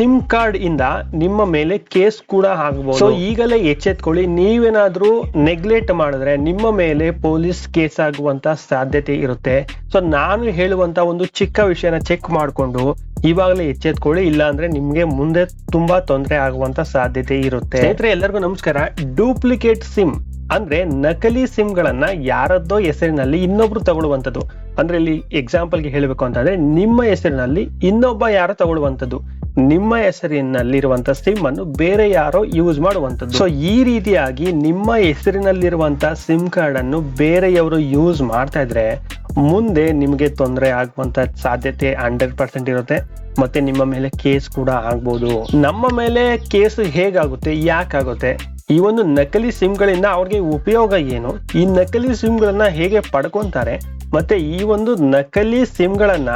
Sim card ಇಂದ ನಿಮ್ಮ ಮೇಲೆ ಕೇಸ್ ಕೂಡ ಆಗಬಹುದು ಸೊ ಈಗಲೇ ಎಚ್ಚೆತ್ಕೊಳ್ಳಿ. ನೀವೇನಾದ್ರೂ ನೆಗ್ಲೆಕ್ಟ್ ಮಾಡಿದ್ರೆ ನಿಮ್ಮ ಮೇಲೆ ಪೊಲೀಸ್ ಕೇಸ್ ಆಗುವಂತ ಸಾಧ್ಯತೆ ಇರುತ್ತೆ. ಸೊ ನಾನು ಹೇಳುವಂತ ಒಂದು ಚಿಕ್ಕ ವಿಷಯನ ಚೆಕ್ ಮಾಡಿಕೊಂಡು ಇವಾಗಲೇ ಎಚ್ಚೆತ್ಕೊಳ್ಳಿ. ಇಲ್ಲ ಅಂದ್ರೆ ನಿಮ್ಗೆ ಮುಂದೆ ತುಂಬಾ ತೊಂದರೆ ಆಗುವಂತ ಸಾಧ್ಯತೆ ಇರುತ್ತೆ. ಸ್ನೇಹಿತರೆ, ಎಲ್ಲರಿಗೂ ನಮಸ್ಕಾರ. ಡೂಪ್ಲಿಕೇಟ್ ಸಿಮ್ ಅಂದ್ರೆ ನಕಲಿ ಸಿಮ್ ಗಳನ್ನ ಯಾರದ್ದೋ ಹೆಸರಿನಲ್ಲಿ ಇನ್ನೊಬ್ರು ತಗೊಳ್ಳುವಂಥದ್ದು. ಅಂದ್ರೆ ಇಲ್ಲಿ ಎಕ್ಸಾಂಪಲ್ಗೆ ಹೇಳಬೇಕು ಅಂತಂದ್ರೆ ನಿಮ್ಮ ಹೆಸರಿನಲ್ಲಿ ಇನ್ನೊಬ್ಬ ಯಾರು ತಗೊಳ್ಳುವಂಥದ್ದು. ನಿಮ್ಮ ಹೆಸರಿನಲ್ಲಿರುವಂತ ಸಿಮ್ ಅನ್ನು ಬೇರೆ ಯಾರೋ ಯೂಸ್ ಮಾಡುವಂತದ್ದು ಸೊ ಈ ರೀತಿಯಾಗಿ ನಿಮ್ಮ ಹೆಸರಿನಲ್ಲಿರುವಂತ ಸಿಮ್ ಕಾರ್ಡ್ ಅನ್ನು ಬೇರೆಯವರು ಯೂಸ್ ಮಾಡ್ತಾ ಇದ್ರೆ ಮುಂದೆ ನಿಮಗೆ ತೊಂದರೆ ಆಗುವಂತ ಸಾಧ್ಯತೆ ಹಂಡ್ರೆಡ್ ಪರ್ಸೆಂಟ್ ಇರುತ್ತೆ. ಮತ್ತೆ ನಿಮ್ಮ ಮೇಲೆ ಕೇಸ್ ಕೂಡ ಆಗ್ಬೋದು. ನಮ್ಮ ಮೇಲೆ ಕೇಸ್ ಹೇಗಾಗುತ್ತೆ? ಯಾಕಾಗುತ್ತೆ? ಈ ಒಂದು ನಕಲಿ ಸಿಮ್ಗಳಿಂದ ಅವ್ರಿಗೆ ಉಪಯೋಗ ಏನು? ಈ ನಕಲಿ ಸಿಮ್ಗಳನ್ನ ಹೇಗೆ ಪಡ್ಕೊಂತಾರೆ? ಮತ್ತೆ ಈ ಒಂದು ನಕಲಿ ಸಿಮ್ಗಳನ್ನ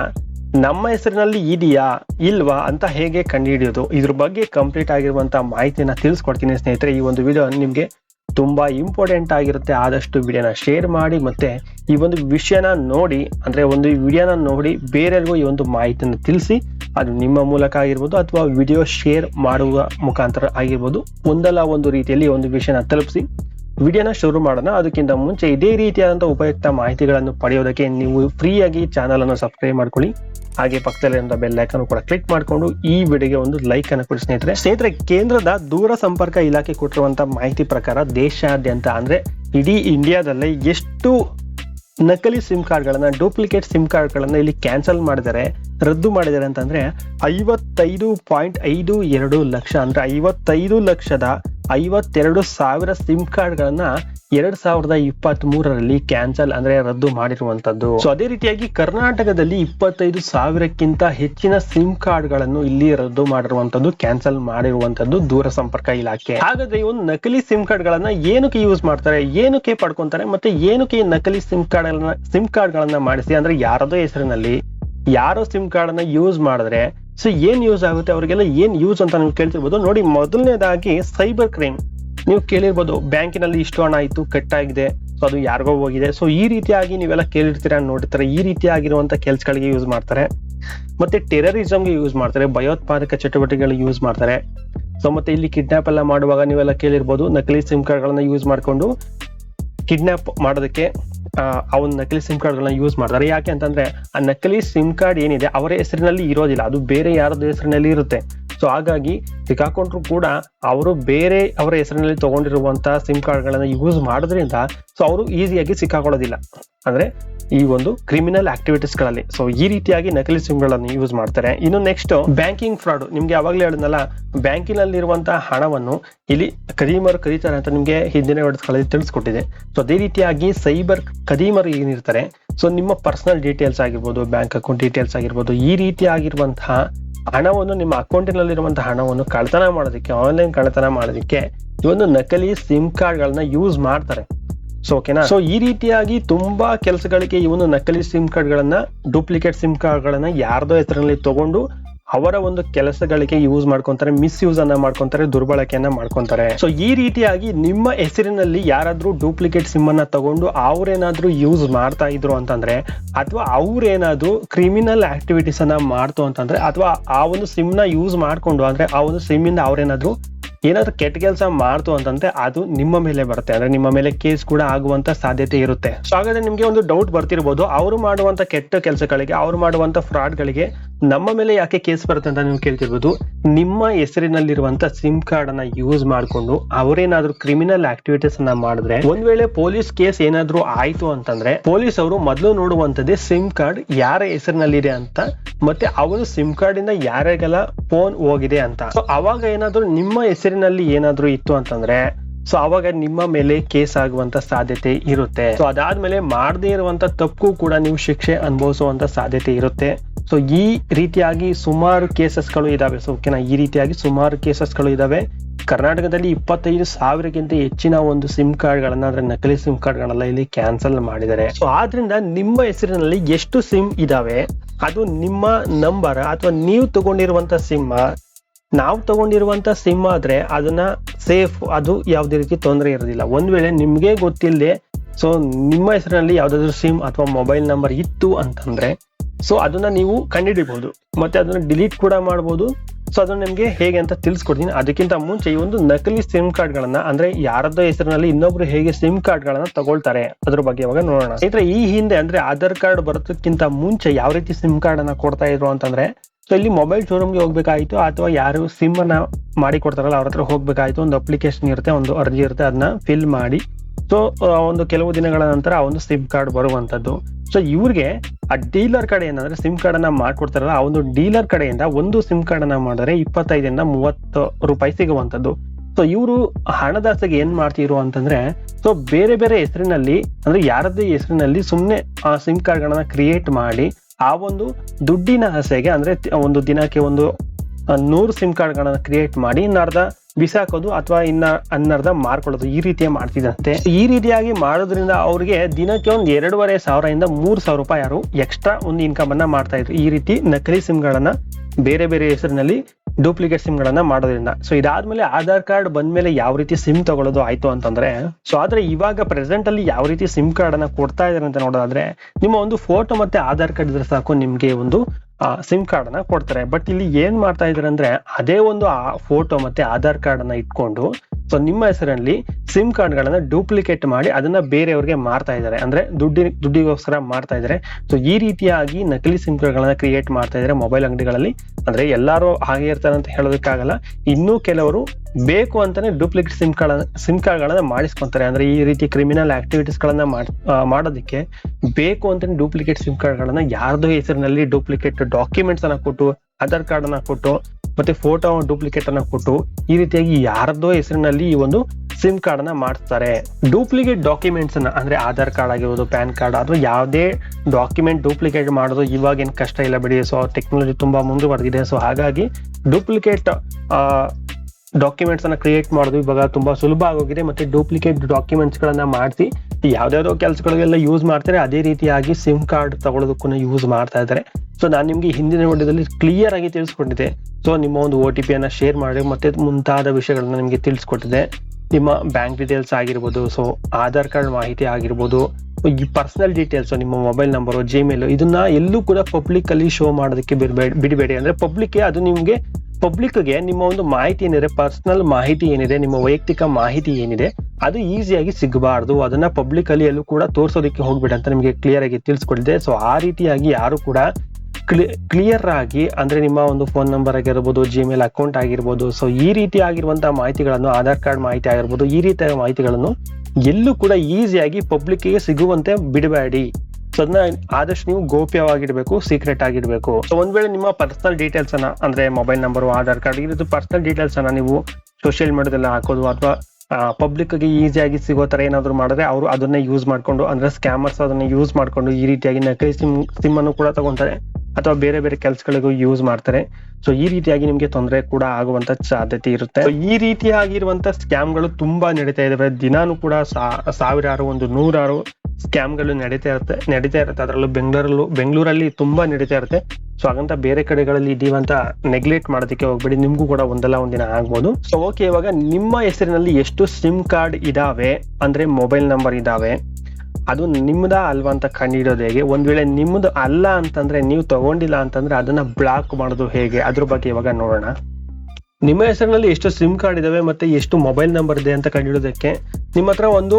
ನಮ್ಮ ಹೆಸರಿನಲ್ಲಿ ಇದೆಯಾ, ಇಲ್ವಾ ಅಂತ ಹೇಗೆ ಕಂಡುಹಿಡಿಯೋದು ಇದ್ರ ಬಗ್ಗೆ ಕಂಪ್ಲೀಟ್ ಆಗಿರುವಂತಹ ಮಾಹಿತಿನ ತಿಳಿಸ್ಕೊಡ್ತೀನಿ ಸ್ನೇಹಿತರೆ. ಈ ಒಂದು ವಿಡಿಯೋ ನಿಮ್ಗೆ ತುಂಬಾ ಇಂಪಾರ್ಟೆಂಟ್ ಆಗಿರುತ್ತೆ. ಆದಷ್ಟು ವಿಡಿಯೋನ ಶೇರ್ ಮಾಡಿ ಮತ್ತೆ ಈ ಒಂದು ವಿಷಯನ ನೋಡಿ, ಅಂದ್ರೆ ಒಂದು ವಿಡಿಯೋನ ನೋಡಿ ಬೇರೆಯವ್ರಿಗೂ ಈ ಒಂದು ಮಾಹಿತಿಯನ್ನು ತಿಳಿಸಿ, ಅದು ನಿಮ್ಮ ಮೂಲಕ ಆಗಿರ್ಬೋದು ಅಥವಾ ವಿಡಿಯೋ ಶೇರ್ ಮಾಡುವ ಮುಖಾಂತರ ಆಗಿರ್ಬೋದು. ಒಂದಲ್ಲ ಒಂದು ರೀತಿಯಲ್ಲಿ ಒಂದು ವಿಷಯನ ತಲುಪಿಸಿ ವಿಡಿಯೋನ ಶುರು ಮಾಡೋಣ. ಅದಕ್ಕಿಂತ ಮುಂಚೆ ಇದೇ ರೀತಿಯಾದಂಥ ಉಪಯುಕ್ತ ಮಾಹಿತಿಗಳನ್ನು ಪಡೆಯೋದಕ್ಕೆ ನೀವು ಫ್ರೀಯಾಗಿ ಚಾನಲನ್ನು ಸಬ್ಸ್ಕ್ರೈಬ್ ಮಾಡ್ಕೊಳ್ಳಿ. ಹಾಗೆ ಪಕ್ಕದಲ್ಲಿರುವಂಥ ಬೆಲ್ ಐಕನ್ ಕೂಡ ಕ್ಲಿಕ್ ಮಾಡಿಕೊಂಡು ಈ ವಿಡಿಯೋಗೆ ಒಂದು ಲೈಕ್ ಅನ್ನು ಕೊಡಿ ಸ್ನೇಹಿತರೆ. ಸ್ನೇಹಿತರೆ, ಕೇಂದ್ರದ ದೂರ ಸಂಪರ್ಕ ಇಲಾಖೆ ಕೊಟ್ಟಿರುವಂಥ ಮಾಹಿತಿ ಪ್ರಕಾರ ದೇಶಾದ್ಯಂತ ಅಂದ್ರೆ ಇಡೀ ಇಂಡಿಯಾದಲ್ಲಿ ಎಷ್ಟು ನಕಲಿ ಸಿಮ್ ಕಾರ್ಡ್ಗಳನ್ನು ಡೂಪ್ಲಿಕೇಟ್ ಸಿಮ್ ಕಾರ್ಡ್ಗಳನ್ನು ಇಲ್ಲಿ ಕ್ಯಾನ್ಸಲ್ ಮಾಡಿದ್ದಾರೆ, ರದ್ದು ಮಾಡಿದ್ದಾರೆ ಅಂತಂದ್ರೆ ಐವತ್ತೈದು ಪಾಯಿಂಟ್ ಐದು ಎರಡು ಲಕ್ಷ, ಅಂದ್ರೆ ಐವತ್ತೈದು ಲಕ್ಷದ ಐವತ್ತೆರಡು ಸಾವಿರ ಸಿಮ್ ಕಾರ್ಡ್ಗಳನ್ನ ಎರಡ್ ಸಾವಿರದ ಇಪ್ಪತ್ತ್ ಮೂರರಲ್ಲಿ ಕ್ಯಾನ್ಸಲ್ ಅಂದ್ರೆ ರದ್ದು ಮಾಡಿರುವಂತದ್ದು. ಸೊ ಅದೇ ರೀತಿಯಾಗಿ ಕರ್ನಾಟಕದಲ್ಲಿ ಇಪ್ಪತ್ತೈದು ಸಾವಿರಕ್ಕಿಂತ ಹೆಚ್ಚಿನ ಸಿಮ್ ಕಾರ್ಡ್ಗಳನ್ನು ಇಲ್ಲಿ ರದ್ದು ಮಾಡಿರುವಂತದ್ದು, ಕ್ಯಾನ್ಸಲ್ ಮಾಡಿರುವಂತದ್ದು ದೂರ ಸಂಪರ್ಕ ಇಲಾಖೆ. ಹಾಗಾದ್ರೆ ಈ ಒಂದು ನಕಲಿ ಸಿಮ್ ಕಾರ್ಡ್ ಗಳನ್ನ ಏನಕ್ಕೆ ಯೂಸ್ ಮಾಡ್ತಾರೆ, ಏನಕ್ಕೆ ಪಡ್ಕೊಂತಾರೆ, ಮತ್ತೆ ಏನಕ್ಕೆ ನಕಲಿ ಸಿಮ್ ಕಾರ್ಡ್ ಸಿಮ್ ಕಾರ್ಡ್ಗಳನ್ನ ಮಾಡಿಸಿ, ಅಂದ್ರೆ ಯಾರದೋ ಹೆಸರಿನಲ್ಲಿ, ಯಾರೋ ಸಿಮ್ ಕಾರ್ಡ್ ಅನ್ನ ಯೂಸ್ ಮಾಡಿದ್ರೆ ಸೊ ಏನ್ ಯೂಸ್ ಆಗುತ್ತೆ? ಅವರಿಗೆಲ್ಲ ಏನ್ ಯೂಸ್ ಅಂತ ನೀವು ಕೇಳ್ತಿರ್ಬೋದು. ನೋಡಿ, ಮೊದಲನೇದಾಗಿ ಸೈಬರ್ ಕ್ರೈಮ್ ನೀವು ಕೇಳಿರ್ಬೋದು, ಬ್ಯಾಂಕಿನಲ್ಲಿ ಇಷ್ಟು ಹಣ ಆಯಿತು, ಕಟ್ಟಾಗಿದೆ, ಸೊ ಅದು ಯಾರಿಗೋ ಹೋಗಿದೆ. ಸೊ ಈ ರೀತಿಯಾಗಿ ನೀವೆಲ್ಲ ಕೇಳಿರ್ತೀರಾ ನೋಡಿರ್ತಾರೆ. ಈ ರೀತಿಯಾಗಿರುವಂಥ ಕೆಲಸಗಳಿಗೆ ಯೂಸ್ ಮಾಡ್ತಾರೆ. ಮತ್ತೆ ಟೆರರಿಸಮ್ಗೆ ಯೂಸ್ ಮಾಡ್ತಾರೆ. ಭಯೋತ್ಪಾದಕ ಚಟುವಟಿಕೆಗಳಿಗೆ ಯೂಸ್ ಮಾಡ್ತಾರೆ. ಸೊ ಮತ್ತೆ ಇಲ್ಲಿ ಕಿಡ್ನಾಪ್ ಎಲ್ಲ ಮಾಡುವಾಗ ನೀವೆಲ್ಲ ಕೇಳಿರ್ಬೋದು, ನಕಲಿ ಸಿಮ್ ಕಾರ್ಡ್ಗಳನ್ನ ಯೂಸ್ ಮಾಡ್ಕೊಂಡು ಕಿಡ್ನಾಪ್ ಮಾಡೋದಕ್ಕೆ ಆ ಒಂದು ನಕಲಿ ಸಿಮ್ ಕಾರ್ಡ್ಗಳನ್ನ ಯೂಸ್ ಮಾಡ್ತಾರೆ. ಯಾಕೆ ಅಂತಂದ್ರೆ ಆ ನಕಲಿ ಸಿಮ್ ಕಾರ್ಡ್ ಏನಿದೆ, ಅವರ ಹೆಸರಿನಲ್ಲಿ ಇರೋದಿಲ್ಲ. ಅದು ಬೇರೆ ಯಾರದ ಹೆಸರಿನಲ್ಲಿ ಇರುತ್ತೆ. ಸೊ ಹಾಗಾಗಿ ಸಿಕ್ಕಾಕೊಂಡ್ರು ಕೂಡ ಅವರು ಬೇರೆ ಅವರ ಹೆಸರಿನಲ್ಲಿ ತಗೊಂಡಿರುವಂತಹ ಸಿಮ್ ಕಾರ್ಡ್ಗಳನ್ನ ಯೂಸ್ ಮಾಡೋದ್ರಿಂದ ಸೊ ಅವರು ಈಸಿಯಾಗಿ ಸಿಕ್ಕಾಕೊಳ್ಳೋದಿಲ್ಲ. ಅಂದ್ರೆ ಈ ಒಂದು ಕ್ರಿಮಿನಲ್ ಆಕ್ಟಿವಿಟೀಸ್ಗಳಲ್ಲಿ. ಸೊ ಈ ರೀತಿಯಾಗಿ ನಕಲಿ ಸಿಮ್ಗಳನ್ನು ಯೂಸ್ ಮಾಡ್ತಾರೆ. ಇನ್ನು ನೆಕ್ಸ್ಟ್ ಬ್ಯಾಂಕಿಂಗ್ ಫ್ರಾಡ್ ನಿಮ್ಗೆ ಯಾವಾಗ್ಲೂ ಹೇಳಿದ್ನಲ್ಲ ಬ್ಯಾಂಕಿನಲ್ಲಿರುವಂತಹ ಹಣವನ್ನು ಇಲ್ಲಿ ಕದೀಮರು ಕರೀತಾರೆ ಅಂತ ನಿಮ್ಗೆ ಹಿಂದಿನ ವಿಡಿಯೋಸ್ಗಳಲ್ಲಿ ತಿಳಿಸ್ಕೊಟ್ಟಿದೆ. ಸೊ ಅದೇ ರೀತಿಯಾಗಿ ಸೈಬರ್ ಕದೀಮರು ಏನಿರ್ತಾರೆ ಸೊ ನಿಮ್ಮ ಪರ್ಸನಲ್ ಡೀಟೇಲ್ಸ್ ಆಗಿರ್ಬೋದು ಬ್ಯಾಂಕ್ ಅಕೌಂಟ್ ಡೀಟೇಲ್ಸ್ ಆಗಿರ್ಬೋದು, ಈ ರೀತಿ ಆಗಿರುವಂತಹ ಹಣವನ್ನು ನಿಮ್ಮ ಅಕೌಂಟಿನಲ್ಲಿರುವಂತಹ ಹಣವನ್ನು ಕಳ್ತನ ಮಾಡೋದಕ್ಕೆ ಆನ್ಲೈನ್ ಕಳ್ತನ ಮಾಡೋದಕ್ಕೆ ಈ ಒಂದು ನಕಲಿ ಸಿಮ್ ಕಾರ್ಡ್ಗಳನ್ನ ಯೂಸ್ ಮಾಡ್ತಾರೆ. ಸೊ ಓಕೆನಾ ಸೊ ಈ ರೀತಿಯಾಗಿ ತುಂಬಾ ಕೆಲಸಗಳಿಗೆ ಒಂದು ನಕಲಿ ಸಿಮ್ ಕಾರ್ಡ್ಗಳನ್ನ ಡೂಪ್ಲಿಕೇಟ್ ಸಿಮ್ ಕಾರ್ಡ್ಗಳನ್ನ ಯಾರ್ದೋ ಹೆಸರಿನಲ್ಲಿ ತಗೊಂಡು ಅವರ ಒಂದು ಕೆಲಸಗಳಿಗೆ ಯೂಸ್ ಮಾಡ್ಕೊಂತಾರೆ ಮಿಸ್ ಯೂಸ್ ಅನ್ನ ಮಾಡ್ಕೊಂತಾರೆ, ದುರ್ಬಳಕೆಯನ್ನ ಮಾಡ್ಕೊಂತಾರೆ. ಸೊ ಈ ರೀತಿಯಾಗಿ ನಿಮ್ಮ ಹೆಸರಿನಲ್ಲಿ ಯಾರಾದ್ರೂ ಡೂಪ್ಲಿಕೇಟ್ ಸಿಮ್ ಅನ್ನ ತಗೊಂಡು ಅವ್ರೇನಾದ್ರೂ ಯೂಸ್ ಮಾಡ್ತಾ ಇದ್ರು ಅಂತಂದ್ರೆ, ಅಥವಾ ಅವ್ರೇನಾದ್ರೂ ಕ್ರಿಮಿನಲ್ ಆಕ್ಟಿವಿಟೀಸ್ ಅನ್ನ ಮಾಡ್ತು ಅಂತಂದ್ರೆ, ಅಥವಾ ಆ ಒಂದು ಸಿಮ್ನ ಯೂಸ್ ಮಾಡ್ಕೊಂಡು ಅಂದ್ರೆ ಆ ಒಂದು ಸಿಮ್ ಇಂದ ಅವ್ರೇನಾದ್ರೂ ಏನಾದ್ರೂ ಕೆಟ್ಟ ಕೆಲಸ ಮಾಡ್ತು ಅಂತಂದ್ರೆ ಅದು ನಿಮ್ಮ ಮೇಲೆ ಬರುತ್ತೆ. ಅಂದ್ರೆ ನಿಮ್ಮ ಮೇಲೆ ಕೇಸ್ ಕೂಡ ಆಗುವಂತ ಸಾಧ್ಯತೆ ಇರುತ್ತೆ. ಸೊ ಹಾಗಾದ್ರೆ ನಿಮ್ಗೆ ಒಂದು ಡೌಟ್ ಬರ್ತಿರ್ಬೋದು. ಅವರು ಮಾಡುವಂತ ಕೆಟ್ಟ ಕೆಲಸಗಳಿಗೆ, ಅವ್ರು ಮಾಡುವಂತ ಫ್ರಾಡ್ ಗಳಿಗೆ ನಮ್ಮ ಮೇಲೆ ಯಾಕೆ ಕೇಸ್ ಬರುತ್ತೆ ಅಂತ ನೀವು ಕೇಳ್ತಿರ್ಬೋದು. ನಿಮ್ಮ ಹೆಸರಿನಲ್ಲಿರುವಂತ ಸಿಮ್ ಕಾರ್ಡ್ ಅನ್ನ ಯೂಸ್ ಮಾಡ್ಕೊಂಡು ಅವರೇನಾದ್ರೂ ಕ್ರಿಮಿನಲ್ ಆಕ್ಟಿವಿಟೀಸ್ ಅನ್ನ ಮಾಡಿದ್ರೆ, ಒಂದ್ ವೇಳೆ ಪೊಲೀಸ್ ಕೇಸ್ ಏನಾದ್ರೂ ಆಯ್ತು ಅಂತಂದ್ರೆ, ಪೊಲೀಸ್ ಅವರು ಮೊದಲು ನೋಡುವಂತದ್ದೇ ಸಿಮ್ ಕಾರ್ಡ್ ಯಾರ ಹೆಸರಿನಲ್ಲಿದೆ ಅಂತ, ಮತ್ತೆ ಅವರು ಸಿಮ್ ಕಾರ್ಡ್ ಇಂದ ಯಾರಿಗೆಲ್ಲ ಫೋನ್ ಹೋಗಿದೆ ಅಂತ. ಸೊ ಅವಾಗ ಏನಾದ್ರೂ ನಿಮ್ಮ ಹೆಸರಿನಲ್ಲಿ ಏನಾದ್ರೂ ಇತ್ತು ಅಂತಂದ್ರೆ ಸೊ ಅವಾಗ ನಿಮ್ಮ ಮೇಲೆ ಕೇಸ್ ಆಗುವಂತ ಸಾಧ್ಯತೆ ಇರುತ್ತೆ. ಸೊ ಅದಾದ್ಮೇಲೆ ಮಾಡದೇ ಇರುವಂತ ತಪ್ಪು ಕೂಡ ನೀವು ಶಿಕ್ಷೆ ಅನುಭವಿಸುವಂತ ಸಾಧ್ಯತೆ ಇರುತ್ತೆ. ಸೊ ಈ ರೀತಿಯಾಗಿ ಸುಮಾರು ಕೇಸಸ್ಗಳು ಇದಾವೆ. ಸೊ ಓಕೆನಾ? ಈ ರೀತಿಯಾಗಿ ಸುಮಾರು ಕೇಸಸ್ಗಳು ಇದಾವೆ. ಕರ್ನಾಟಕದಲ್ಲಿ ಇಪ್ಪತ್ತೈದು ಸಾವಿರಕ್ಕಿಂತ ಹೆಚ್ಚಿನ ಒಂದು ಸಿಮ್ ಕಾರ್ಡ್ಗಳನ್ನ, ಅಂದ್ರೆ ನಕಲಿ ಸಿಮ್ ಕಾರ್ಡ್ಗಳನ್ನ ಇಲ್ಲಿ ಕ್ಯಾನ್ಸಲ್ ಮಾಡಿದ್ದಾರೆ. ಸೊ ಆದ್ರಿಂದ ನಿಮ್ಮ ಹೆಸರಿನಲ್ಲಿ ಎಷ್ಟು ಸಿಮ್ ಇದಾವೆ? ಅದು ನಿಮ್ಮ ನಂಬರ್ ಅಥವಾ ನೀವು ತಗೊಂಡಿರುವಂತ ಸಿಮ್ ನಾವು ತಗೊಂಡಿರುವಂತ ಸಿಮ್ ಆದ್ರೆ ಅದನ್ನ ಸೇಫ್, ಅದು ಯಾವುದೇ ರೀತಿ ತೊಂದರೆ ಇರೋದಿಲ್ಲ. ಒಂದ್ ವೇಳೆ ನಿಮ್ಗೆ ಗೊತ್ತಿಲ್ಲದೆ ಸೊ ನಿಮ್ಮ ಹೆಸರಿನಲ್ಲಿ ಯಾವ್ದಾದ್ರು ಸಿಮ್ ಅಥವಾ ಮೊಬೈಲ್ ನಂಬರ್ ಇತ್ತು ಅಂತಂದ್ರೆ ಸೊ ಅದನ್ನ ನೀವು ಕಂಡುಹಿಡಿಬಹುದು ಮತ್ತೆ ಅದನ್ನ ಡಿಲೀಟ್ ಕೂಡ ಮಾಡಬಹುದು ಸೊ ಅದನ್ನ ನಿಮ್ಗೆ ಹೇಗೆ ಅಂತ ತಿಳಿಸ್ಕೊಡ್ತೀನಿ. ಅದಕ್ಕಿಂತ ಮುಂಚೆ ಈ ಒಂದು ನಕಲಿ ಸಿಮ್ ಕಾರ್ಡ್ ಗಳನ್ನ ಅಂದ್ರೆ ಯಾರದ್ದೋ ಹೆಸರಿನಲ್ಲಿ ಇನ್ನೊಬ್ರು ಹೇಗೆ ಸಿಮ್ ಕಾರ್ಡ್ ಗಳನ್ನ ತಗೊಳ್ತಾರೆ, ಅದ್ರ ಬಗ್ಗೆ ಇವಾಗ ನೋಡೋಣ. ಸ್ನೇಹಿತರೆ, ಈ ಹಿಂದೆ ಅಂದ್ರೆ ಆಧಾರ್ ಕಾರ್ಡ್ ಬರೋದಕ್ಕಿಂತ ಮುಂಚೆ ಯಾವ ರೀತಿ ಸಿಮ್ ಕಾರ್ಡ್ ಅನ್ನ ಕೊಡ್ತಾ ಇದ್ರು ಅಂತಂದ್ರೆ ಸೊ ಇಲ್ಲಿ ಮೊಬೈಲ್ ಶೋರೂಮ್ಗೆ ಹೋಗ್ಬೇಕಾಯ್ತು, ಅಥವಾ ಯಾರು ಸಿಮ್ ಅನ್ನ ಮಾಡಿ ಕೊಡ್ತಾರಲ್ಲ ಅವ್ರ ಹತ್ರ ಹೋಗ್ಬೇಕಾಯ್ತು, ಒಂದು ಅಪ್ಲಿಕೇಶನ್ ಇರುತ್ತೆ, ಒಂದು ಅರ್ಜಿ ಇರುತ್ತೆ, ಅದನ್ನ ಫಿಲ್ ಮಾಡಿ ಸೊ ಒಂದು ಕೆಲವು ದಿನಗಳ ನಂತರ ಆ ಒಂದು ಸಿಮ್ ಕಾರ್ಡ್ ಬರುವಂತದ್ದು. ಸೊ ಇವ್ರಿಗೆ ಆ ಡೀಲರ್ ಕಡೆ ಏನಂದ್ರೆ ಸಿಮ್ ಕಾರ್ಡ್ ಅನ್ನ ಮಾಡ್ಕೊಡ್ತಾರಲ್ಲ, ಆ ಒಂದು ಡೀಲರ್ ಕಡೆಯಿಂದ ಒಂದು ಸಿಮ್ ಕಾರ್ಡ್ ಅನ್ನ ಮಾಡಿದ್ರೆ ಇಪ್ಪತ್ತೈದರಿಂದ ಮೂವತ್ತು ರೂಪಾಯಿ ಸಿಗುವಂತದ್ದು. ಸೊ ಇವರು ಹಣದಾಸೆಗೆ ಏನ್ ಮಾಡ್ತಿದ್ರು ಅಂತಂದ್ರೆ ಸೊ ಬೇರೆ ಬೇರೆ ಹೆಸರಿನಲ್ಲಿ, ಅಂದ್ರೆ ಯಾರದೇ ಹೆಸರಿನಲ್ಲಿ ಸುಮ್ನೆ, ಆ ಸಿಮ್ ಕಾರ್ಡ್ ಗಳನ್ನ ಕ್ರಿಯೇಟ್ ಮಾಡಿ, ಆ ಒಂದು ದುಡ್ಡಿನ ಆಸೆಗೆ, ಅಂದ್ರೆ ಒಂದು ದಿನಕ್ಕೆ ಒಂದು ನೂರು ಸಿಮ್ ಕಾರ್ಡ್ ಗಳನ್ನ ಕ್ರಿಯೇಟ್ ಮಾಡಿ ಇನ್ನರ್ಧ ಬಿಸಾಕೋದು ಅಥವಾ ಇನ್ನ ಅನ್ನರ್ಧ ಮಾರ್ಕೊಳ್ಳೋದು ಈ ರೀತಿಯ ಮಾಡ್ತಿದಂತೆ ಈ ರೀತಿಯಾಗಿ ಮಾಡೋದ್ರಿಂದ ಅವ್ರಿಗೆ ದಿನಕ್ಕೆ ಒಂದು ಎರಡೂವರೆ ಸಾವಿರದಿಂದ ಮೂರು ಸಾವಿರ ರೂಪಾಯಿ ಯಾರು ಎಕ್ಸ್ಟ್ರಾ ಒಂದು ಇನ್ಕಮ್ ಅನ್ನ ಮಾಡ್ತಾ ಇದ್ರು. ಈ ರೀತಿ ನಕಲಿ ಸಿಮ್ ಗಳನ್ನ ಬೇರೆ ಬೇರೆ ಹೆಸರಿನಲ್ಲಿ ಡೂಪ್ಲಿಕೇಟ್ ಸಿಮ್ ಗಳನ್ನ ಮಾಡೋದ್ರಿಂದ. ಸೊ ಇದಾದ್ಮೇಲೆ ಆಧಾರ್ ಕಾರ್ಡ್ ಬಂದ್ಮೇಲೆ ಯಾವ ರೀತಿ ಸಿಮ್ ತಗೊಳ್ಳೋದು ಆಯ್ತು ಅಂತಂದ್ರೆ ಸೊ ಆದ್ರೆ ಇವಾಗ ಪ್ರೆಸೆಂಟ್ ಅಲ್ಲಿ ಯಾವ ರೀತಿ ಸಿಮ್ ಕಾರ್ಡ್ ಅನ್ನ ಕೊಡ್ತಾ ಇದಾರೆ ಅಂತ ನೋಡೋದಾದ್ರೆ, ನಿಮ್ಮ ಒಂದು ಫೋಟೋ ಮತ್ತೆ ಆಧಾರ್ ಕಾರ್ಡ್ ಇದ್ರೆ ಸಾಕು ನಿಮ್ಗೆ ಒಂದು ಸಿಮ್ ಕಾರ್ಡ್ ಅನ್ನ ಕೊಡ್ತಾರೆ. ಬಟ್ ಇಲ್ಲಿ ಏನ್ ಮಾಡ್ತಾ ಇದಾರೆ ಅಂದ್ರೆ, ಅದೇ ಒಂದು ಫೋಟೋ ಮತ್ತೆ ಆಧಾರ್ ಕಾರ್ಡ್ ಅನ್ನ ಇಟ್ಕೊಂಡು ಸೊ ನಿಮ್ಮ ಹೆಸರಲ್ಲಿ ಸಿಮ್ ಕಾರ್ಡ್ ಗಳನ್ನ ಡೂಪ್ಲಿಕೇಟ್ ಮಾಡಿ ಅದನ್ನ ಬೇರೆಯವ್ರಿಗೆ ಮಾರ್ತಾ ಇದ್ದಾರೆ. ಅಂದ್ರೆ ದುಡ್ಡಿನ ದುಡ್ಡಿಗೋಸ್ಕರ ಮಾಡ್ತಾ ಇದ್ದಾರೆ. ಸೊ ಈ ರೀತಿಯಾಗಿ ನಕಲಿ ಸಿಮ್ ಕಾರ್ಡ್ ಗಳನ್ನ ಕ್ರಿಯೇಟ್ ಮಾಡ್ತಾ ಇದ್ದಾರೆ ಮೊಬೈಲ್ ಅಂಗಡಿಗಳಲ್ಲಿ. ಅಂದ್ರೆ ಎಲ್ಲರೂ ಹಾಗೆ ಇರ್ತಾರೆ ಅಂತ ಹೇಳೋದಕ್ಕಾಗಲ್ಲ. ಇನ್ನೂ ಕೆಲವರು ಬೇಕು ಅಂತಾನೆ duplicate SIM card SIM card ಗಳನ್ನ ಮಾಡಿಸ್ಕೊಂತಾರೆ. ಅಂದ್ರೆ ಈ ರೀತಿ ಕ್ರಿಮಿನಲ್ ಆಕ್ಟಿವಿಟೀಸ್ ಗಳನ್ನ ಮಾಡೋದಕ್ಕೆ ಬೇಕು ಅಂತಾನೆ ಡೂಪ್ಲಿಕೇಟ್ ಸಿಮ್ ಕಾರ್ಡ್ ಗಳನ್ನ ಯಾರ್ದೋ ಹೆಸರಿನಲ್ಲಿ ಡೂಪ್ಲಿಕೇಟ್ ಡಾಕ್ಯುಮೆಂಟ್ಸ್ ಅನ್ನ ಕೊಟ್ಟು ಆಧಾರ್ ಕಾರ್ಡ್ ಅನ್ನ ಕೊಟ್ಟು ಮತ್ತೆ ಫೋಟೋ ಡೂಪ್ಲಿಕೇಟ್ ಅನ್ನ ಕೊಟ್ಟು ಈ ರೀತಿಯಾಗಿ ಯಾರದೋ ಹೆಸರಿನಲ್ಲಿ ಈ ಒಂದು ಸಿಮ್ ಕಾರ್ಡ್ ಅನ್ನ ಮಾಡ್ತಾರೆ ಡೂಪ್ಲಿಕೇಟ್ ಡಾಕ್ಯುಮೆಂಟ್ಸ್ ಅನ್ನ, ಅಂದ್ರೆ ಆಧಾರ್ ಕಾರ್ಡ್ ಆಗಿರ್ಬೋದು ಪ್ಯಾನ್ ಕಾರ್ಡ್ ಅಥವಾ ಯಾವುದೇ ಡಾಕ್ಯುಮೆಂಟ್ ಡೂಪ್ಲಿಕೇಟ್ ಮಾಡೋದು ಇವಾಗೇನ್ ಕಷ್ಟ ಇಲ್ಲ ಬಿಡಿ. ಸೊ ಟೆಕ್ನಾಲಜಿ ತುಂಬಾ ಮುಂದುವರೆದಿದೆ ಸೊ ಹಾಗಾಗಿ ಡೂಪ್ಲಿಕೇಟ್ ಡಾಕ್ಯುಮೆಂಟ್ಸ್ ಅನ್ನ ಕ್ರಿಯೇಟ್ ಮಾಡೋದು ಇವಾಗ ತುಂಬಾ ಸುಲಭ ಆಗೋಗಿದೆ. ಮತ್ತೆ ಡೂಪ್ಲಿಕೇಟ್ ಡಾಕ್ಯುಮೆಂಟ್ಸ್ ಗಳನ್ನ ಮಾಡಿಸಿ ಯಾವ್ದಾವ್ದೋ ಕೆಲಸಗಳಿಗೆಲ್ಲ ಯೂಸ್ ಮಾಡ್ತಾರೆ. ಅದೇ ರೀತಿಯಾಗಿ ಸಿಮ್ ಕಾರ್ಡ್ ತಗೊಳ್ಳೋದಕ್ಕೂ ಯೂಸ್ ಮಾಡ್ತಾ ಇದ್ದಾರೆ. ಸೊ ನಾನು ನಿಮಗೆ ಹಿಂದಿನ ವಿಡಿಯೋದಲ್ಲಿ ಕ್ಲಿಯರ್ ಆಗಿ ತಿಳಿಸ್ಕೊಟ್ಟಿದೆ ಸೊ ನಿಮ್ಮ ಒಂದು ಒ ಟಿ ಪಿ ಅನ್ನ ಶೇರ್ ಮಾಡಿ, ಮತ್ತೆ ಮುಂತಾದ ವಿಷಯಗಳನ್ನ ನಿಮಗೆ ತಿಳಿಸ್ಕೊಟ್ಟಿದೆ ನಿಮ್ಮ ಬ್ಯಾಂಕ್ ಡೀಟೇಲ್ಸ್ ಆಗಿರ್ಬೋದು ಸೊ ಆಧಾರ್ ಕಾರ್ಡ್ ಮಾಹಿತಿ ಆಗಿರ್ಬೋದು, ಈ ಪರ್ಸನಲ್ ಡೀಟೇಲ್ಸ್ ನಿಮ್ಮ ಮೊಬೈಲ್ ನಂಬರು ಜಿಮೇಲ್ ಇದನ್ನ ಎಲ್ಲೂ ಕೂಡ ಪಬ್ಲಿಕ್ ಅಲ್ಲಿ ಶೋ ಮಾಡೋದಕ್ಕೆ ಬಿಡಬೇಡಿ ಬಿಡಬೇಡಿ. ಅಂದ್ರೆ ಪಬ್ಲಿಕ್ ಅದು ನಿಮ್ಗೆ ಪಬ್ಲಿಕ್ಗೆ ನಿಮ್ಮ ಒಂದು ಮಾಹಿತಿ ಏನಿದೆ ಪರ್ಸನಲ್ ಮಾಹಿತಿ ಏನಿದೆ, ನಿಮ್ಮ ವೈಯಕ್ತಿಕ ಮಾಹಿತಿ ಏನಿದೆ, ಅದು ಈಸಿಯಾಗಿ ಸಿಗಬಾರ್ದು. ಅದನ್ನ ಪಬ್ಲಿಕ್ ಅಲ್ಲಿ ಎಲ್ಲೂ ಕೂಡ ತೋರಿಸೋದಕ್ಕೆ ಹೋಗ್ಬೇಡ ಅಂತ ನಿಮಗೆ ಕ್ಲಿಯರ್ ಆಗಿ ತಿಳಿಸ್ಕೊಟ್ಟಿದೆ ಸೊ ಆ ರೀತಿಯಾಗಿ ಯಾರು ಕೂಡ ಕ್ಲಿಯರ್ ಆಗಿ, ಅಂದ್ರೆ ನಿಮ್ಮ ಒಂದು ಫೋನ್ ನಂಬರ್ ಆಗಿರ್ಬೋದು ಜಿಮೇಲ್ ಅಕೌಂಟ್ ಆಗಿರ್ಬೋದು ಸೊ ಈ ರೀತಿ ಆಗಿರುವಂತಹ ಮಾಹಿತಿಗಳನ್ನು ಆಧಾರ್ ಕಾರ್ಡ್ ಮಾಹಿತಿ ಆಗಿರ್ಬೋದು, ಈ ರೀತಿಯ ಮಾಹಿತಿಗಳನ್ನು ಎಲ್ಲೂ ಕೂಡ ಈಸಿಯಾಗಿ ಪಬ್ಲಿಕ್ಗೆ ಸಿಗುವಂತೆ ಬಿಡಬೇಡಿ. ಅದನ್ನ ಆದಷ್ಟು ನೀವು ಗೋಪ್ಯವಾಗಿಡ್ಬೇಕು ಸೀಕ್ರೆಟ್ ಆಗಿಡ್ಬೇಕು. ಸೊ ಒಂದ್ ವೇಳೆ ನಿಮ್ಮ ಪರ್ಸನಲ್ ಡೀಟೇಲ್ಸ್ ಅನ್ನ, ಅಂದ್ರೆ ಮೊಬೈಲ್ ನಂಬರ್ ಆಧಾರ್ ಕಾರ್ಡ್ ಈ ರೀತಿ ಪರ್ಸನಲ್ ಡೀಟೇಲ್ಸ್ ಅನ್ನ ನೀವು ಸೋಷಿಯಲ್ ಮೀಡಿಯಾದಲ್ಲಿ ಹಾಕೋದು ಅಥವಾ ಪಬ್ಲಿಕ್ಗೆ ಈಸಿಯಾಗಿ ಸಿಗೋ ತರ ಏನಾದ್ರು ಮಾಡಿದ್ರೆ ಅವರು ಅದನ್ನ ಯೂಸ್ ಮಾಡ್ಕೊಂಡು, ಅಂದ್ರೆ ಸ್ಕ್ಯಾಮರ್ಸ್ ಅದನ್ನ ಯೂಸ್ ಮಾಡ್ಕೊಂಡು ಈ ರೀತಿಯಾಗಿ ನಕಲಿ ಸಿಮ್ ಸಿಮ್ ಅನ್ನು ಕೂಡ ತಗೊಂತಾರೆ. ಅಥವಾ ಬೇರೆ ಬೇರೆ ಕೆಲಸಗಳಿಗೂ ಯೂಸ್ ಮಾಡ್ತಾರೆ. ಸೊ ಈ ರೀತಿಯಾಗಿ ನಿಮ್ಗೆ ತೊಂದರೆ ಕೂಡ ಆಗುವಂತ ಸಾಧ್ಯತೆ ಇರುತ್ತೆ. ಈ ರೀತಿಯಾಗಿರುವಂತ ಸ್ಕ್ಯಾಮ್ಗಳು ತುಂಬಾ ನಡೀತಾ ಇದಾವೆ. ದಿನಾನು ಕೂಡ ಸಾವಿರಾರು ಒಂದು ನೂರಾರು ಸ್ಕ್ಯಾಮ್ಗಳು ನಡೀತಾ ಇರುತ್ತೆ. ನಡೀತಾ ಇರುತ್ತೆ. ಅದರಲ್ಲೂ ಬೆಂಗಳೂರಲ್ಲೂ, ಬೆಂಗಳೂರಲ್ಲಿ ತುಂಬಾ ನಡೀತಾ ಇರುತ್ತೆ. ಸೊ ಹಾಗಂತ ಬೇರೆ ಕಡೆಗಳಲ್ಲಿ ಇದೀವಂತ ನೆಗ್ಲೆಕ್ಟ್ ಮಾಡೋದಕ್ಕೆ ಹೋಗ್ಬೇಡಿ. ನಿಮ್ಗೂ ಕೂಡ ಒಂದಲ್ಲ ಒಂದಿನ ಆಗ್ಬೋದು. ಸೊ ಓಕೆ ಇವಾಗ ನಿಮ್ಮ ಹೆಸರಿನಲ್ಲಿ ಎಷ್ಟು ಸಿಮ್ ಕಾರ್ಡ್ ಇದಾವೆ? ಅಂದ್ರೆ ಮೊಬೈಲ್ ನಂಬರ್ ಇದಾವೆ. ಅದು ನಿಮ್ಮದ ಅಲ್ವಾ ಅಂತ ಕಂಡಿಡೋದು ಹೇಗೆ? ಒಂದ್ ವೇಳೆ ನಿಮ್ಮದು ಅಲ್ಲ ಅಂತಂದ್ರೆ ನೀವು ತಗೊಂಡಿಲ್ಲ ಅಂತಂದ್ರೆ ಅದನ್ನ ಬ್ಲಾಕ್ ಮಾಡೋದು ಹೇಗೆ? ಅದ್ರ ಬಗ್ಗೆ ಇವಾಗ ನೋಡೋಣ. ನಿಮ್ಮ ಹೆಸರಿನಲ್ಲಿ ಎಷ್ಟು ಸಿಮ್ ಕಾರ್ಡ್ ಇದಾವೆ ಮತ್ತೆ ಎಷ್ಟು ಮೊಬೈಲ್ ನಂಬರ್ ಇದೆ ಅಂತ ಕಂಡುಹಿಡೋದಕ್ಕೆ ನಿಮ್ಮ ಹತ್ರ ಒಂದು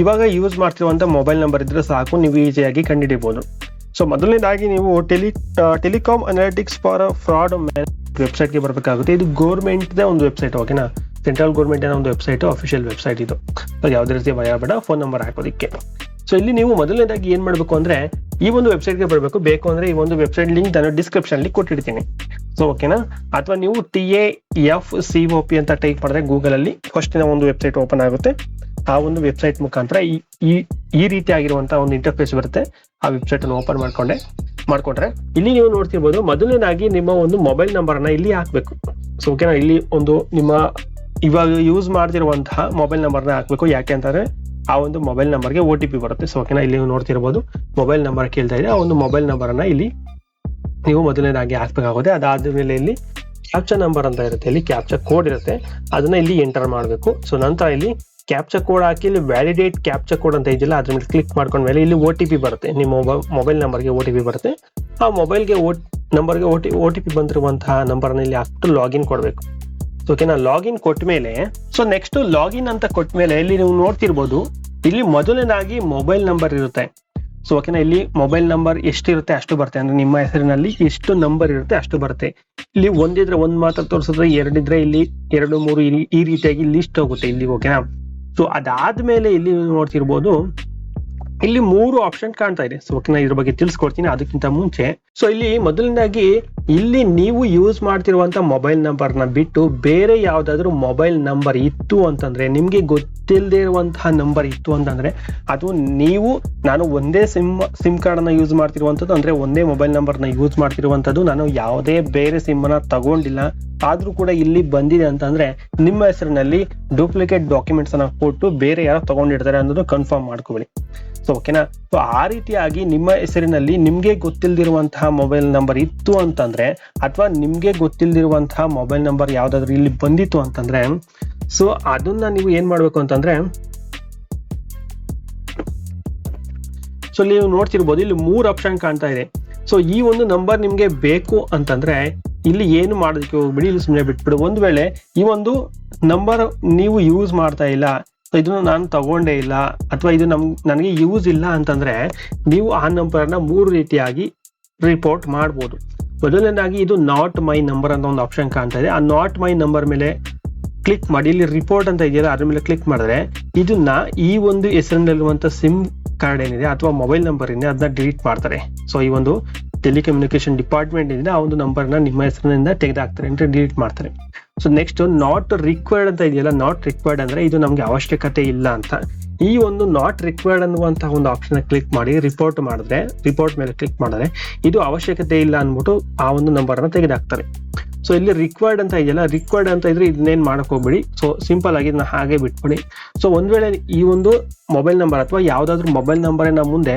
ಇವಾಗ ಯೂಸ್ ಮಾಡ್ತಿರುವಂತ ಮೊಬೈಲ್ ನಂಬರ್ ಇದ್ರೆ ಸಾಕು, ನೀವು ಈಸಿಯಾಗಿ ಕಂಡುಹಿಡಿಬಹುದು ಸೊ ಮೊದಲನೇದಾಗಿ ನೀವು tele telecom analytics for fraud ವೆಬ್ಸೈಟ್ಗೆ ಬರಬೇಕಾಗುತ್ತೆ. ಇದು ಗೌರ್ಮೆಂಟ್ ಒಂದು ವೆಬ್ಸೈಟ್ ಓಕೆನಾ ಸೆಂಟ್ರಲ್ ಗೌರ್ಮೆಂಟ್ ಒಂದು ವೆಬ್ಸೈಟ್ ಅಫಿಷಿಯಲ್ ವೆಬ್ಸೈಟ್ ಇದು. ಯಾವುದೇ ರೀತಿ ಭಯ ಫೋನ್ ನಂಬರ್ ಹಾಕೋದಕ್ಕೆ. ಸೊ ಇಲ್ಲಿ ನೀವು ಮೊದಲನೇದಾಗಿ ಏನ್ ಮಾಡಬೇಕು ಅಂದ್ರೆ ಈ ಒಂದು ವೆಬ್ಸೈಟ್ಗೆ ಬರಬೇಕು. ಬೇಕು ಅಂದ್ರೆ ಈ ಒಂದು ವೆಬ್ಸೈಟ್ ಲಿಂಕ್ ನಾನು ಡಿಸ್ಕ್ರಿಪ್ಷನ್ ಅಲ್ಲಿ ಕೊಟ್ಟಿರ್ತೀನಿ ಸೊ ಓಕೆನಾ ಅಥವಾ ನೀವು T A F C O P ಅಂತ ಟೈಪ್ ಮಾಡಿದ್ರೆ ಗೂಗಲ್ ಅಲ್ಲಿ ಫಸ್ಟ್ ಒಂದು ವೆಬ್ಸೈಟ್ ಓಪನ್ ಆಗುತ್ತೆ. ಆ ಒಂದು ವೆಬ್ಸೈಟ್ ಮುಖಾಂತರ ಈ, ಈ- ರೀತಿ ಆಗಿರುವಂತಹ ಒಂದು ಇಂಟರ್ಫೇಸ್ ಬರುತ್ತೆ. ಆ ವೆಬ್ಸೈಟ್ ಅನ್ನು ಓಪನ್ ಮಾಡ್ಕೊಂಡೆ, ಮಾಡ್ಕೊಂಡ್ರೆ ಇಲ್ಲಿ ನೀವು ನೋಡ್ತಿರ್ಬೋದು ಮೊದಲನೇದಾಗಿ ನಿಮ್ಮ ಒಂದು ಮೊಬೈಲ್ ನಂಬರ್ ಅನ್ನ ಇಲ್ಲಿ ಹಾಕ್ಬೇಕು. ಸೊ ಓಕೆನಾ ಇಲ್ಲಿ ಒಂದು ನಿಮ್ಮ ಇವಾಗ ಯೂಸ್ ಮಾಡ್ತಿರುವಂತಹ ಮೊಬೈಲ್ ನಂಬರ್ನ ಹಾಕ್ಬೇಕು. ಯಾಕೆ ಅಂತಂದ್ರೆ ಆ ಒಂದು ಮೊಬೈಲ್ ನಂಬರ್ಗೆ ಒ ಟಿ ಪಿ ಬರುತ್ತೆ. ಸೊ ಓಕೆನಾ? ಇಲ್ಲಿ ನೀವು ನೋಡ್ತಿರ್ಬೋದು. ಮೊಬೈಲ್ ನಂಬರ್ ಕೇಳ್ತಾ ಇದೆ. ಆ ಒಂದು ಮೊಬೈಲ್ ನಂಬರನ್ನು ಇಲ್ಲಿ ನೀವು ಮೊದಲನೇದಾಗಿ ಹಾಕ್ಬೇಕಾಗುತ್ತೆ ಅದಾದ್ಮೇಲೆ ಇಲ್ಲಿ ಕ್ಯಾಪ್ಚಾ ನಂಬರ್ ಅಂತ ಇರುತ್ತೆ. ಇಲ್ಲಿ ಕ್ಯಾಪ್ಚಾ ಕೋಡ್ ಇರುತ್ತೆ. ಅದನ್ನ ಇಲ್ಲಿ ಎಂಟರ್ ಮಾಡಬೇಕು. ಸೊ ನಂತರ ಇಲ್ಲಿ ಕ್ಯಾಪ್ಚಾ ಕೋಡ್ ಹಾಕಿ ಇಲ್ಲಿ ವ್ಯಾಲಿಡೇಟ್ ಕ್ಯಾಪ್ಚಾ ಕೋಡ್ ಅಂತ ಇದೆಯಲ್ಲ, ಅದ್ರ ಮೇಲೆ ಕ್ಲಿಕ್ ಮಾಡ್ಕೊಂಡ್ಮೇಲೆ ಇಲ್ಲಿ ಒ ಟಿ ಪಿ ಬರುತ್ತೆ. ನಿಮ್ಮ ಮೊಬೈಲ್ ನಂಬರ್ಗೆ ಒ ಟಿ ಪಿ ಬರುತ್ತೆ. ಆ ಮೊಬೈಲ್ಗೆ ಓ ನಂಬರ್ಗೆ O T O T P ಬಂದಿರುವಂತಹ ನಂಬರ್ನ ಇಲ್ಲಿ ಹಾಕ್ಬಿಟ್ಟು ಲಾಗಿನ್ ಕೊಡಬೇಕು. ಓಕೆನಾ ಲಾಗಿನ್ ಕೊಟ್ಟ ಮೇಲೆ ಸೊ ನೆಕ್ಸ್ಟ್ ಲಾಗಿನ್ ಅಂತ ಕೊಟ್ಟ ಮೇಲೆ ಇಲ್ಲಿ ನೀವು ನೋಡ್ತಿರ್ಬೋದು, ಇಲ್ಲಿ ಮೊದಲನೇದಾಗಿ ಮೊಬೈಲ್ ನಂಬರ್ ಇರುತ್ತೆ. ಸೊ ಓಕೆನಾ ಇಲ್ಲಿ ಮೊಬೈಲ್ ನಂಬರ್ ಎಷ್ಟಿರುತ್ತೆ ಅಷ್ಟು ಬರುತ್ತೆ. ಅಂದ್ರೆ ನಿಮ್ಮ ಹೆಸರಿನಲ್ಲಿ ಎಷ್ಟು ನಂಬರ್ ಇರುತ್ತೆ ಅಷ್ಟು ಬರುತ್ತೆ. ಇಲ್ಲಿ ಒಂದಿದ್ರೆ ಒಂದ್ ಮಾತ್ರ ತೋರಿಸಿದ್ರೆ ಎರಡಿದ್ರೆ ಇಲ್ಲಿ ಎರಡು, ಮೂರು, ಈ ರೀತಿಯಾಗಿ ಲಿಸ್ಟ್ ಹೋಗುತ್ತೆ ಇಲ್ಲಿ ಓಕೆನಾ ಸೊ ಅದಾದ್ಮೇಲೆ ಇಲ್ಲಿ ನೋಡ್ತಿರ್ಬೋದು ಇಲ್ಲಿ ಮೂರು ಆಪ್ಷನ್ ಕಾಣ್ತಾ ಇದೆ. ಸೊ ಓಕೆನಾ ಇದ್ರ ಬಗ್ಗೆ ತಿಳಿಸ್ಕೊಡ್ತೀನಿ. ಅದಕ್ಕಿಂತ ಮುಂಚೆ ಸೊ ಇಲ್ಲಿ ಮೊದಲನೇದಾಗಿ ಇಲ್ಲಿ ನೀವು ಯೂಸ್ ಮಾಡ್ತಿರುವಂತ ಮೊಬೈಲ್ ನಂಬರ್ನ ಬಿಟ್ಟು ಬೇರೆ ಯಾವ್ದಾದ್ರು ಮೊಬೈಲ್ ನಂಬರ್ ಇತ್ತು ಅಂತಂದ್ರೆ, ನಿಮ್ಗೆ ಗೊತ್ತಿಲ್ಲದೆ ಇರುವಂತಹ ನಂಬರ್ ಇತ್ತು ಅಂತಂದ್ರೆ, ಅದು ನೀವು, ನಾನು ಒಂದೇ ಸಿಮ್ ಸಿಮ್ ಕಾರ್ಡ್ ಅನ್ನ ಯೂಸ್ ಮಾಡ್ತಿರುವಂತದ್ದು ಅಂದ್ರೆ ಒಂದೇ ಮೊಬೈಲ್ ನಂಬರ್ನ ಯೂಸ್ ಮಾಡ್ತಿರುವಂತದ್ದು ನಾನು ಯಾವುದೇ ಬೇರೆ ಸಿಮ್ ಅನ್ನ ತಗೊಂಡಿಲ್ಲ. ಆದ್ರೂ ಕೂಡ ಇಲ್ಲಿ ಬಂದಿದೆ ಅಂತಂದ್ರೆ ನಿಮ್ಮ ಹೆಸರಿನಲ್ಲಿ ಡೂಪ್ಲಿಕೇಟ್ ಡಾಕ್ಯುಮೆಂಟ್ಸ್ ಅನ್ನ ಕೊಟ್ಟು ಬೇರೆ ಯಾರೋ ತಗೊಂಡಿರ್ತಾರೆ ಅನ್ನೋದು ಕನ್ಫರ್ಮ್ ಮಾಡ್ಕೊಳ್ಳಿ ಸೊ ಓಕೆನಾ ಸೊ ಆ ರೀತಿಯಾಗಿ ನಿಮ್ಮ ಹೆಸರಿನಲ್ಲಿ ನಿಮ್ಗೆ ಗೊತ್ತಿಲ್ದಿರುವಂತಹ ಮೊಬೈಲ್ ನಂಬರ್ ಇತ್ತು ಅಂತಂದ್ರೆ ಅಥವಾ ನಿಮ್ಗೆ ಗೊತ್ತಿಲ್ದಿರುವಂತಹ ಮೊಬೈಲ್ ನಂಬರ್ ಯಾವ್ದಾದ್ರು ಇಲ್ಲಿ ಬಂದಿತ್ತು ಅಂತಂದ್ರೆ ಸೊ ಅದನ್ನ ನೀವು ಏನ್ ಮಾಡ್ಬೇಕು ಅಂತಂದ್ರೆ ಸೊ ನೀವು ನೋಡ್ತಿರ್ಬೋದು, ಇಲ್ಲಿ ಮೂರು ಆಪ್ಷನ್ ಕಾಣ್ತಾ ಇದೆ. ಸೊ ಈ ಒಂದು ನಂಬರ್ ನಿಮ್ಗೆ ಬೇಕು ಅಂತಂದ್ರೆ ಇಲ್ಲಿ ಏನು ಮಾಡೋದಕ್ಕೆ ಹೋಗ್ಬಿಡಿ ಇಲ್ಲಿ ಸುಮ್ಮನೆ ಬಿಟ್ಬಿಡು. ಒಂದು ವೇಳೆ ಈ ಒಂದು ನಂಬರ್ ನೀವು ಯೂಸ್ ಮಾಡ್ತಾ ಇಲ್ಲ ಇದನ್ನು ನಾನು ತಗೊಂಡೇ ಇಲ್ಲ, ಅಥವಾ ಇದು ನಮ್ ನನಗೆ ಯೂಸ್ ಇಲ್ಲ ಅಂತಂದ್ರೆ ನೀವು ಆ ನಂಬರ್ನ ಮೂರು ರೀತಿಯಾಗಿ ರಿಪೋರ್ಟ್ ಮಾಡ್ಬೋದು. ಮೊದಲನೇದಾಗಿ ಇದು ನಾಟ್ ಮೈ ನಂಬರ್ ಅಂತ ಒಂದು ಆಪ್ಷನ್ ಕಾಣ್ತಾ ಇದೆ. ಆ ನಾಟ್ ಮೈ ನಂಬರ್ ಮೇಲೆ ಕ್ಲಿಕ್ ಮಾಡಿ, ಇಲ್ಲಿ ರಿಪೋರ್ಟ್ ಅಂತ ಇದೆಯಲ್ಲ, ಅದ್ರ ಮೇಲೆ ಕ್ಲಿಕ್ ಮಾಡಿದ್ರೆ ಇದನ್ನ ಈ ಒಂದು ಹೆಸರಿನಲ್ಲಿರುವಂತ ಸಿಮ್ ಕಾರ್ಡ್ ಏನಿದೆ, ಅಥವಾ ಮೊಬೈಲ್ ನಂಬರ್ ಇದೆ ಅದನ್ನ ಡಿಲೀಟ್ ಮಾಡ್ತಾರೆ. ಸೊ ಈ ಒಂದು ಟೆಲಿಕಮ್ಯುನಿಕೇಶನ್ ಡಿಪಾರ್ಟ್ಮೆಂಟ್ ಇಂದ ಆ ಒಂದು ನಂಬರ್ನ ನಿಮ್ಮ ಹೆಸರಿನಿಂದ ತೆಗೆದಾಕ್ತಾರೆ, ಅಂದ್ರೆ ಡಿಲೀಟ್ ಮಾಡ್ತಾರೆ. ಸೊ ನೆಕ್ಸ್ಟ್ ನಾಟ್ ರಿಕ್ವೈರ್ಡ್ ಅಂತ ಇದೆಯಲ್ಲ ನಾಟ್ ರಿಕ್ವೈರ್ಡ್ ಅಂದ್ರೆ ಇದು ನಮ್ಗೆ ಅವಶ್ಯಕತೆ ಇಲ್ಲ ಅಂತ. ಈ ಒಂದು ನಾಟ್ ರಿಕ್ವೈರ್ಡ್ ಅನ್ನುವಂತಹ ಒಂದು ಆಪ್ಷನ್ ಕ್ಲಿಕ್ ಮಾಡಿ ರಿಪೋರ್ಟ್ ಮಾಡಿದ್ರೆ ರಿಪೋರ್ಟ್ ಮೇಲೆ ಕ್ಲಿಕ್ ಮಾಡಿದ್ರೆ ಇದು ಅವಶ್ಯಕತೆ ಇಲ್ಲ ಅಂದ್ಬಿಟ್ಟು ಆ ಒಂದು ನಂಬರ್ ನಂಬರ್ನ ತೆಗೆದಾಕ್ತಾರೆ. ಸೊ ಇಲ್ಲಿ ರಿಕ್ವೈರ್ಡ್ ಅಂತ ಇದೆಯಲ್ಲ ರಿಕ್ವೈರ್ಡ್ ಅಂತ ಇದ್ರೆ ಇದನ್ನೇನ್ ಮಾಡಕ್ ಹೋಗ್ಬೇಡಿ. ಸೊ ಸಿಂಪಲ್ ಆಗಿ ಇದನ್ನ ಹಾಗೆ ಬಿಟ್ಬಿಡಿ. ಸೊ ಒಂದ್ ವೇಳೆ ಈ ಒಂದು ಮೊಬೈಲ್ ನಂಬರ್ ಅಥವಾ ಯಾವ್ದಾದ್ರು ಮೊಬೈಲ್ ನಂಬರಿನ ಮುಂದೆ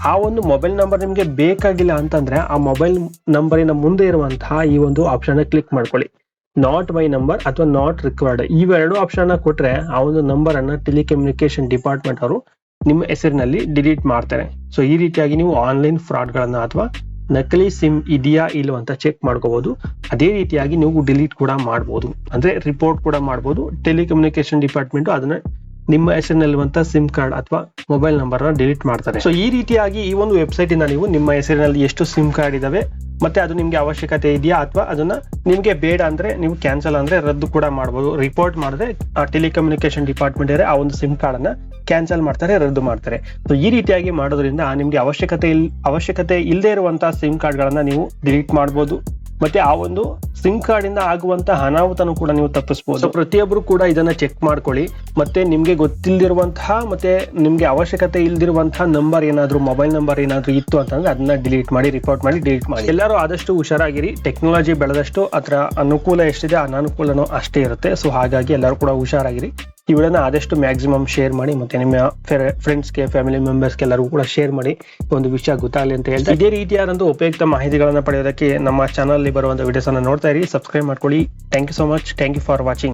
ಆ ಒಂದು ಮೊಬೈಲ್ ನಂಬರ್ ನಿಮಗೆ ಬೇಕಾಗಿಲ್ಲ ಅಂತಂದ್ರೆ ಆ ಮೊಬೈಲ್ ನಂಬರಿನ ಮುಂದೆ ಇರುವಂತಹ ಈ ಒಂದು ಆಪ್ಷನ್ ಕ್ಲಿಕ್ ಮಾಡ್ಕೊಳ್ಳಿ. ನಾಟ್ ಮೈ ನಂಬರ್ ಅಥವಾ ನಾಟ್ ರಿಕ್ವೈರ್ಡ್ ಇವೆರಡು ಆಪ್ಷನ್ ಕೊಟ್ರೆ ಆ ಒಂದು ನಂಬರ್ ಅನ್ನ ಟೆಲಿಕಮ್ಯುನಿಕೇಶನ್ ಡಿಪಾರ್ಟ್ಮೆಂಟ್ ಅವರು ನಿಮ್ಮ ಹೆಸರಿನಲ್ಲಿ ಡಿಲೀಟ್ ಮಾಡ್ತಾರೆ. ಸೊ ಈ ರೀತಿಯಾಗಿ ನೀವು ಆನ್ಲೈನ್ ಫ್ರಾಡ್ಗಳನ್ನ ಅಥವಾ ನಕಲಿ ಸಿಮ್ ಇದೆಯಾ ಇಲ್ವ ಅಂತ ಚೆಕ್ ಮಾಡ್ಕೋಬಹುದು ಅದೇ ರೀತಿಯಾಗಿ ನೀವು ಡಿಲೀಟ್ ಕೂಡ ಮಾಡಬಹುದು ಅಂದ್ರೆ ರಿಪೋರ್ಟ್ ಕೂಡ ಮಾಡಬಹುದು ಟೆಲಿಕಮ್ಯುನಿಕೇಶನ್ ಡಿಪಾರ್ಟ್ಮೆಂಟ್ ಅದನ್ನ ನಿಮ್ಮ ಹೆಸರಿನಲ್ಲಿರುವಂತಹ ಸಿಮ್ ಕಾರ್ಡ್ ಅಥವಾ ಮೊಬೈಲ್ ನಂಬರ್ ಡಿಲೀಟ್ ಮಾಡ್ತಾರೆ. ಸೊ ಈ ರೀತಿಯಾಗಿ ಈ ಒಂದು ವೆಬ್ಸೈಟ್ ಇಂದ ನೀವು ನಿಮ್ಮ ಹೆಸರಿನಲ್ಲಿ ಎಷ್ಟು ಸಿಮ್ ಕಾರ್ಡ್ ಇದಾವೆ, ಮತ್ತೆ ಅದು ನಿಮ್ಗೆ ಅವಶ್ಯಕತೆ ಇದೆಯಾ ಅಥವಾ ಅದನ್ನ ನಿಮ್ಗೆ ಬೇಡ ಅಂದ್ರೆ ನೀವು ಕ್ಯಾನ್ಸಲ್ ಅಂದ್ರೆ ರದ್ದು ಕೂಡ ಮಾಡಬಹುದು ರಿಪೋರ್ಟ್ ಮಾಡಿದ್ರೆ ಟೆಲಿಕಮ್ಯುನಿಕೇಶನ್ ಡಿಪಾರ್ಟ್ಮೆಂಟ್ ಆ ಒಂದು ಸಿಮ್ ಕಾರ್ಡ್ ಅನ್ನ ಕ್ಯಾನ್ಸಲ್ ಮಾಡ್ತಾರೆ, ರದ್ದು ಮಾಡ್ತಾರೆ. ಸೊ ಈ ರೀತಿಯಾಗಿ ಮಾಡೋದ್ರಿಂದ ನಿಮ್ಗೆ ಅವಶ್ಯಕತೆ ಅವಶ್ಯಕತೆ ಇಲ್ಲದೆ ಇರುವಂತಹ ಸಿಮ್ ಕಾರ್ಡ್ಗಳನ್ನ ನೀವು ಡಿಲೀಟ್ ಮಾಡಬಹುದು ಮತ್ತೆ ಆ ಒಂದು ಸಿಮ್ ಕಾರ್ಡ್ ಇಂದ ಆಗುವಂತ ಅನಾಹುತನು ಕೂಡ ನೀವು ತಪ್ಪಿಸಬಹುದು ಪ್ರತಿಯೊಬ್ಬರು ಕೂಡ ಇದನ್ನ ಚೆಕ್ ಮಾಡ್ಕೊಳ್ಳಿ. ಮತ್ತೆ ನಿಮ್ಗೆ ಗೊತ್ತಿಲ್ದಿರುವಂತಹ ಮತ್ತೆ ನಿಮ್ಗೆ ಅವಶ್ಯಕತೆ ಇಲ್ದಿರುವಂತಹ ನಂಬರ್ ಏನಾದ್ರು ಮೊಬೈಲ್ ನಂಬರ್ ಏನಾದ್ರು ಇತ್ತು ಅಂತಂದ್ರೆ ಅದನ್ನ ಡಿಲೀಟ್ ಮಾಡಿ ರಿಪೋರ್ಟ್ ಮಾಡಿ ಡಿಲೀಟ್ ಮಾಡಿ. ಎಲ್ಲರೂ ಆದಷ್ಟು ಹುಷಾರಾಗಿರಿ. ಟೆಕ್ನಾಲಜಿ ಬೆಳೆದಷ್ಟು ಅದರ ಅನುಕೂಲ ಎಷ್ಟಿದೆ, ಅನಾನುಕೂಲನೂ ಅಷ್ಟೇ ಇರುತ್ತೆ. ಸೊ ಹಾಗಾಗಿ ಎಲ್ಲರೂ ಕೂಡ ಹುಷಾರಾಗಿರಿ. ಈ ಆದಷ್ಟು ಮ್ಯಾಕ್ಸಿಮಮ್ ಶೇರ್ ಮಾಡಿ ಮತ್ತೆ ನಿಮ್ಮ ಫ್ರೆಂಡ್ಸ್ಗೆ ಫ್ಯಾಮಿಲಿ ಮೆಂಬರ್ಸ್ಗೆ ಎಲ್ಲರಿಗೂ ಕೂಡ ಶೇರ್ ಮಾಡಿ ಒಂದು ವಿಷಯ ಗೊತ್ತಾಗಲಿ ಅಂತ ಹೇಳ್ತಾರೆ ಇದೇ ರೀತಿಯಾದಂತಹ ಉಪಯುಕ್ತ ಮಾಹಿತಿಗಳನ್ನ ಪಡೆಯೋದಕ್ಕೆ ನಮ್ಮ ಚಾನಲ್ ಬರುವಂತ ವಿಡಿಯೋಸ್ ಅನ್ನ ನೋಡ್ತಾ ಇರಿ ಸಬ್ಸ್ಕ್ರೈಬ್ ಮಾಡ್ಕೊಳ್ಳಿ. Thank you so much thank you for watching